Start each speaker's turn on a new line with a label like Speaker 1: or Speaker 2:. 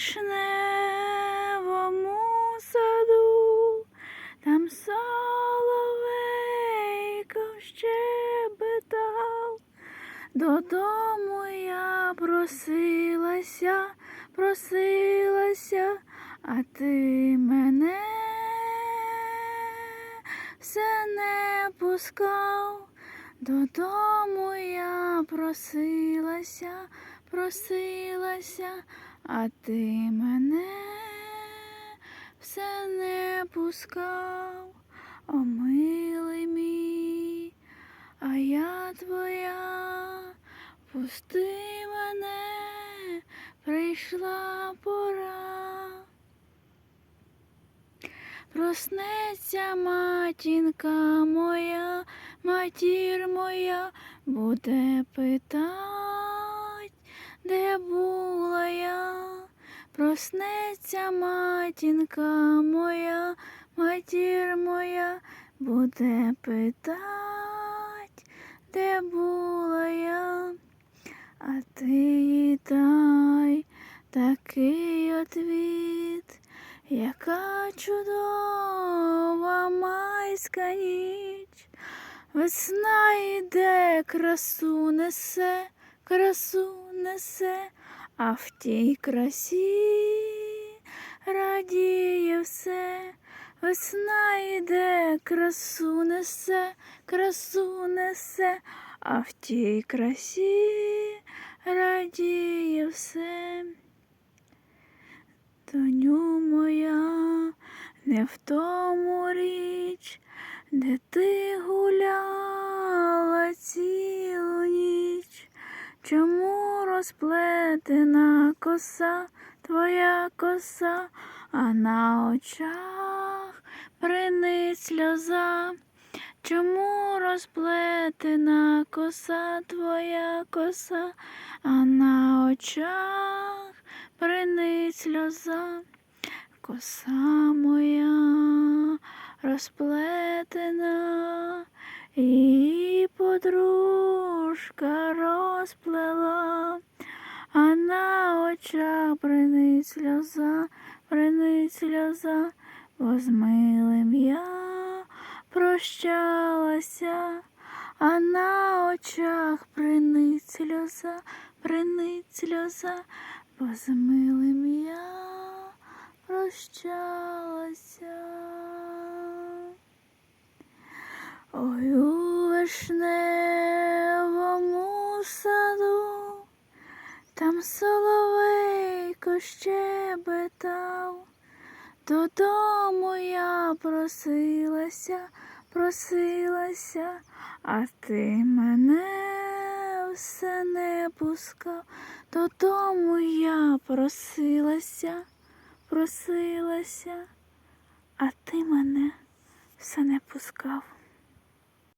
Speaker 1: вишневому саду, там соловейко щебетав. Додому я просилася, просилася, а ти мене все не пускав. Додому я просилася, просилася, а ти мене все не пускав, о милий мій, а я твоя, пусти мене, прийшла пора. Проснеться матінка моя, матір моя, буде питать, де була я. Проснеться матінка моя, матір моя, буде питать, де була я. А ти їй дай такий отвіт. Яка чудова майська ніч, весна йде, красу несе, красу несе, а в тій красі радіє все, весна йде, красу несе, красу несе, а в тій красі радіє все. Доню моя, не в тому річ, де ти гуляла цілу ніч. Чому розплетена коса, твоя коса, а на очах бринить сльоза? Чому розплетена коса, твоя коса, а на очах бринить сльоза, коса моя розплетена, і подружка розплела, на очах бринить сльоза, бринить сльоза, бо з милим я прощалася, а на очах бринить сльоза, бринить сльоза, бо з милим я прощалася. Ой, у вишневому там соловейко щебетав, додому я просилася, просилася, а ти мене все не пускав. Додому я просилася, просилася, а ти мене все не пускав.